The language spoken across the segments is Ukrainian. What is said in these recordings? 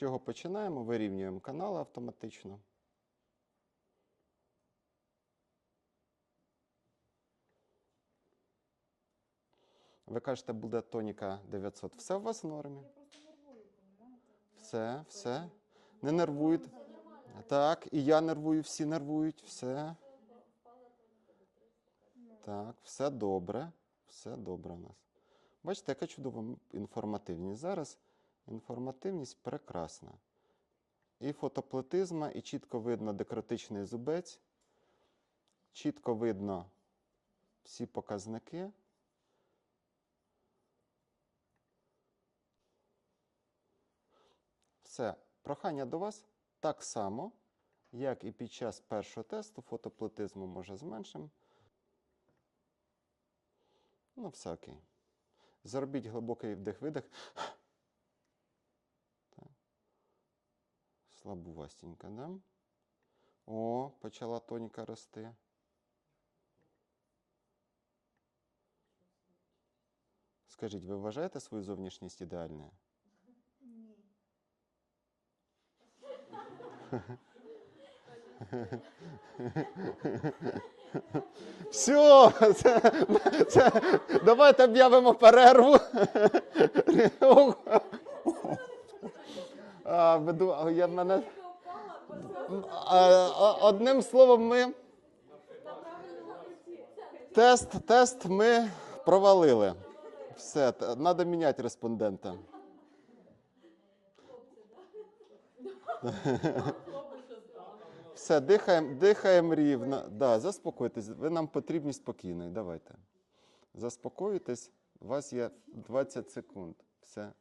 чого починаємо? Вирівнюємо канал автоматично. Ви кажете, буде тоніка 900. Все у вас в нормі? Все, все. Не нервуйте. Так, і я нервую, всі нервують, все. Так, все добре. Все добре у нас. Бачите, яка чудова інформативність. Зараз інформативність прекрасна. І фотоплетизма, і чітко видно декротичний зубець, чітко видно всі показники. Все, прохання до вас так само, як і під час першого тесту, фотоплетизму може зменшимо. Ну, все окей. Зробіть глибокий вдих-видих. Слабувастенько, да? О, почала тоніка рости. Скажіть, ви вважаєте свою зовнішність ідеальною? Ні. Все, це, це, давайте об'явимо перерву. А, веду, а, я мене... А, Одним словом, ми тест, тест ми провалили. Все, треба міняти респондента. Все, дихаємо, дихаємо рівно. Да, заспокойтесь. Ви нам потрібні спокійно. Давайте. Заспокойтесь. У вас є 20 секунд. Все.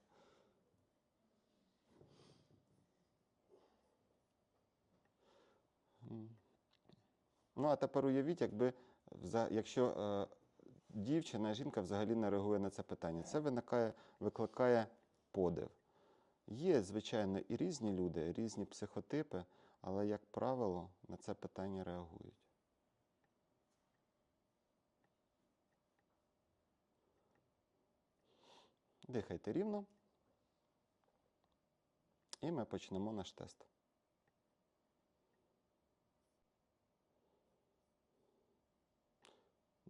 Ну, а тепер уявіть, якби якщо е, дівчина, жінка взагалі не реагує на це питання. Це виникає, викликає подив. Є, звичайно, і різні люди, різні психотипи, але, як правило, на це питання реагують. Дихайте рівно. І ми почнемо наш тест.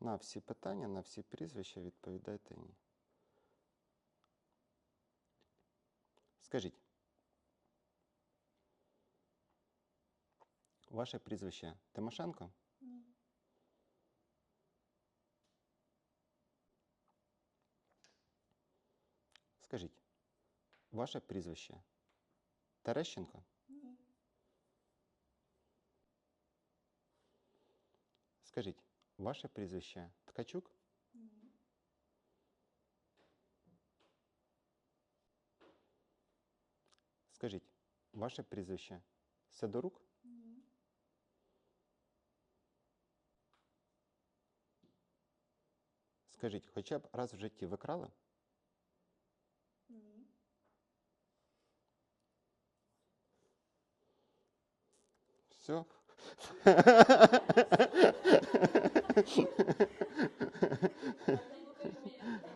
На всі питання, на всі прізвища відповідайте ні. Скажіть. Ваше прізвище Тимошенко? Ні. Скажіть. Ваше прізвище Терещенко? Ні. Скажіть, ваше прізвище Ткачук? Ні. Скажіть, ваше прізвище Сидорук? Ні. Скажіть, хоча б раз в житті ви крали? Ні. Все.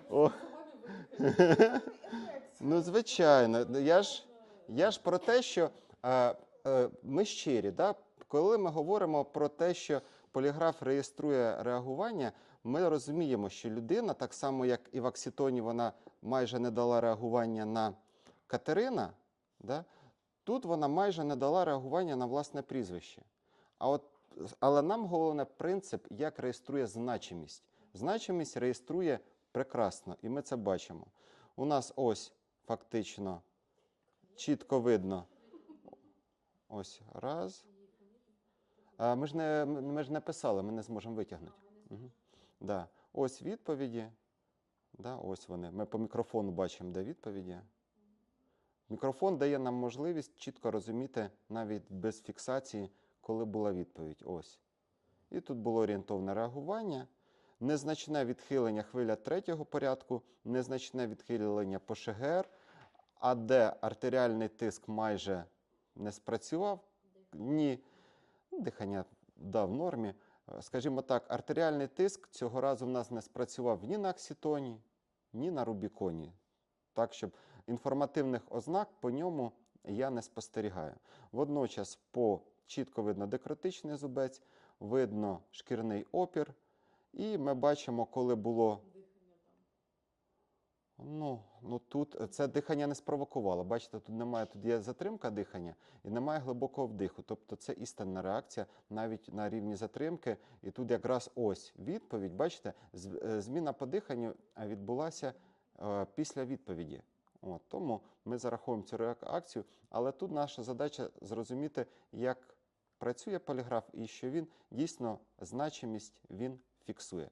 О. Ну, звичайно. Я ж, я ж про те, що е, е, ми щирі, да? коли ми говоримо про те, що поліграф реєструє реагування, ми розуміємо, що людина, так само як і в Окситоні, вона майже не дала реагування на Катерина, да? тут вона майже не дала реагування на власне прізвище. А от, але нам головне принцип, як реєструє значимість. Значимість реєструє прекрасно, і ми це бачимо. У нас ось фактично чітко видно. Ось раз. А ми ж не, ми ж не писали, ми не зможемо витягнути. Угу. Да. Ось відповіді. Да, ось вони. Ми по мікрофону бачимо, де відповіді. Мікрофон дає нам можливість чітко розуміти навіть без фіксації, коли була відповідь. Ось. І тут було орієнтовне реагування, незначне відхилення хвиля третього порядку, незначне відхилення по ШГР, а де артеріальний тиск майже не спрацював, ні, дихання да, в нормі. Скажімо так, артеріальний тиск цього разу в нас не спрацював ні на окситоні, ні на рубіконі. Так, щоб інформативних ознак по ньому я не спостерігаю. Водночас, по чітко видно декротичний зубець, видно шкірний опір, і ми бачимо, коли було. Ну, ну тут це дихання не спровокувало. Бачите, тут немає, тут є затримка дихання і немає глибокого вдиху. Тобто це істинна реакція навіть на рівні затримки. І тут якраз ось відповідь. Бачите, е, зміна по диханню відбулася е, після відповіді. От, тому ми зараховуємо цю реакцію, але тут наша задача зрозуміти, як працює поліграф і що він дійсно значимість він фіксує.